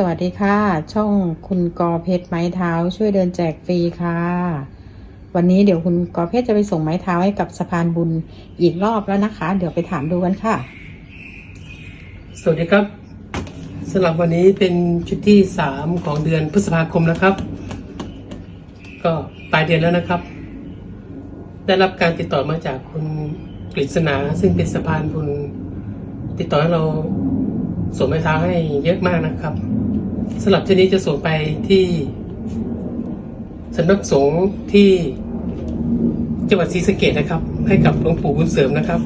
สวัสดีค่ะ ช่องคุณกอเพชรไม้เท้าช่วยเดินแจกฟรีค่ะ วันนี้เดี๋ยวคุณกอเพชรจะไปส่งไม้เท้าให้กับสะพานบุญอีกรอบแล้วนะคะ เดี๋ยวไปถามดูกันค่ะ สวัสดีครับสำหรับวันนี้เป็นชุดที่สามของเดือนพฤษภาคมนะครับ ก็ปลายเดือนแล้วนะครับ ได้รับการติดต่อมาจากคุณกฤษณาซึ่งเป็นสะพานบุญติดต่อให้เราส่งไม้เท้าให้เยอะมากนะครับ สำหรับที่นี้จะส่งไปที่สำนักสงฆ์ที่จังหวัดศรีสะเกดนะครับ ให้กับหลวงปู่บุญเสริมนะครับ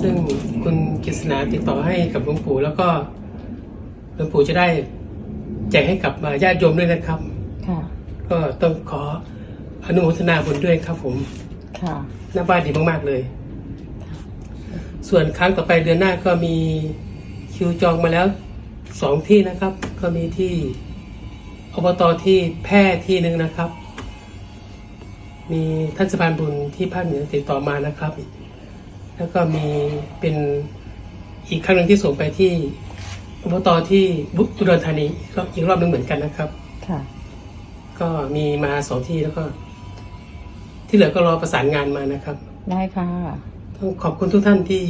ซึ่งคุณกฤษณาติดต่อให้กับหลวงปู่แล้วก็หลวงปู่จะได้แจกให้กับญาติโยมด้วยนะครับ ค่ะ ก็ต้องขออนุโมทนาบุญด้วยครับผมค่ะหน้าบ้านดีมาก ๆ เลย ส่วนครั้งต่อไปเดือนหน้าก็มีคิวจองมาแล้ว สองที่นะครับ ก็มีที่อบตที่แพร่ที่หนึ่งนะครับ มีท่านสะพานบุญที่ภาคเหนือติดต่อมานะครับ แล้วก็มีเป็นอีกครั้งหนึ่งที่ส่งไปที่อบตที่บุอุดรธานีก็อีกรอบหนึงเหมือนกันนะครับค่ะก็มีมาสองที่แล้วก็ ที่เหลือก็รอประสานงานมานะครับ ได้ค่ะ ต้องขอบคุณทุกท่านที่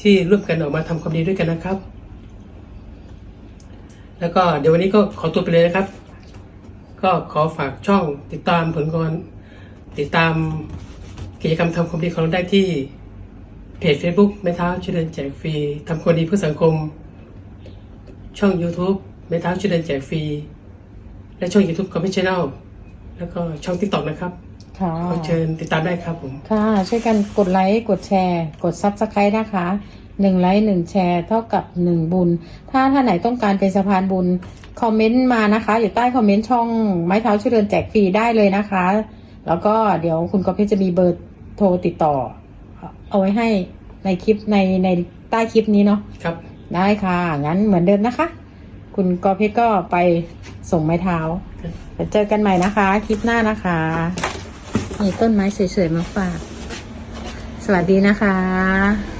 ที่ร่วมกันออกมาทำความดีด้วยกันนะครับ แล้วก็เดี๋ยววันนี้ก็ขอตัวไปเลยนะครับ ก็ขอฝากช่องติดตามผลงานติดตามกิจกรรมทำความดีของเราได้ที่เพจ Facebook แม่เท้าช่วยเดินแจกฟรีทำความดีเพื่อสังคม ช่อง YouTube แม่เท้าช่วยเดินแจกฟรี และช่อง YouTube คอมมิชชั่นแนลแล้วก็ช่อง TikTok นะครับ ค่ะขอเชิญติดตามได้ครับผม ค่ะ ช่วยกันกดไลค์กดแชร์ กดซับสไครต์นะคะหนึ่งไลค์หนึ่งแชร์เท่ากับหนึ่งบุญ ถ้าท่านไหนต้องการเป็นสะพานบุญ คอมเมนต์มานะคะ อยู่ใต้คอมเมนต์ช่องไม้เท้าช่วยเดินแจกฟรีได้เลยนะคะ แล้วก็เดี๋ยวคุณกอเพชรจะมีเบอร์โทรติดต่อ เอาไว้ให้ในคลิปในในใต้คลิปนี้เนาะครับ ได้ค่ะ งั้นเหมือนเดิมนะคะ คุณกอเพชรก็ไปส่งไม้เท้าเดี๋ยวเจอกันใหม่นะคะ คลิปหน้านะคะ มีต้นไม้สวยๆมาฝาก สวัสดีนะคะ